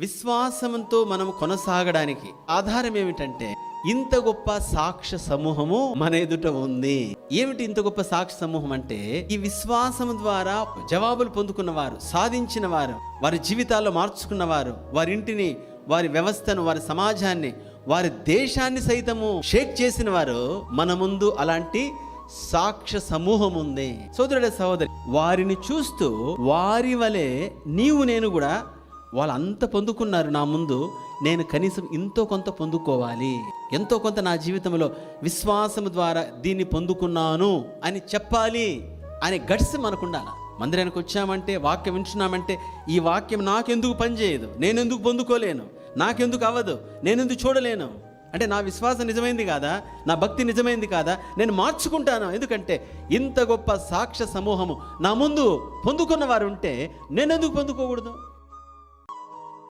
విశ్వాసంతో మనం కొనసాగడానికి ఆధారం ఏమిటంటే ఇంత గొప్ప సాక్ష్య సమూహము మన ఎదుట ఉంది. ఏమిటి ఇంత గొప్ప సాక్ష్య సమూహం అంటే ఈ విశ్వాసం ద్వారా జవాబులు పొందుకున్న వారు సాధించిన వారు వారి జీవితాల్లో మార్చుకున్న వారు వారి ఇంటిని వారి వ్యవస్థను వారి సమాజాన్ని వారి దేశాన్ని సైతము షేక్ చేసిన వారు మన ముందు అలాంటి సాక్ష్య సమూహం ఉంది. సోదరుడ సహోదరి వారిని చూస్తూ వారి వలె నీవు నేను కూడా వాళ్ళంత పొందుకున్నారు నా ముందు. నేను కనీసం ఎంతో కొంత పొందుకోవాలి. ఎంతో కొంత నా జీవితంలో విశ్వాసం ద్వారా దీన్ని పొందుకున్నాను అని చెప్పాలి అనే గట్స్ మనకుండాలి. మందిరానికి వచ్చామంటే వాక్యం వింటున్నామంటే ఈ వాక్యం నాకెందుకు పనిచేయదు నేను ఎందుకు పొందుకోలేను? నాకెందుకు అవ్వదు? నేను ఎందుకు చూడలేను? అంటే నా విశ్వాసం నిజమైంది కాదా? నా భక్తి నిజమైంది కాదా? నేను మార్చుకుంటాను. ఎందుకంటే ఇంత గొప్ప సాక్ష్య సమూహము నా ముందు పొందుకున్న వారు ఉంటే నేను ఎందుకు పొందుకోకూడదు?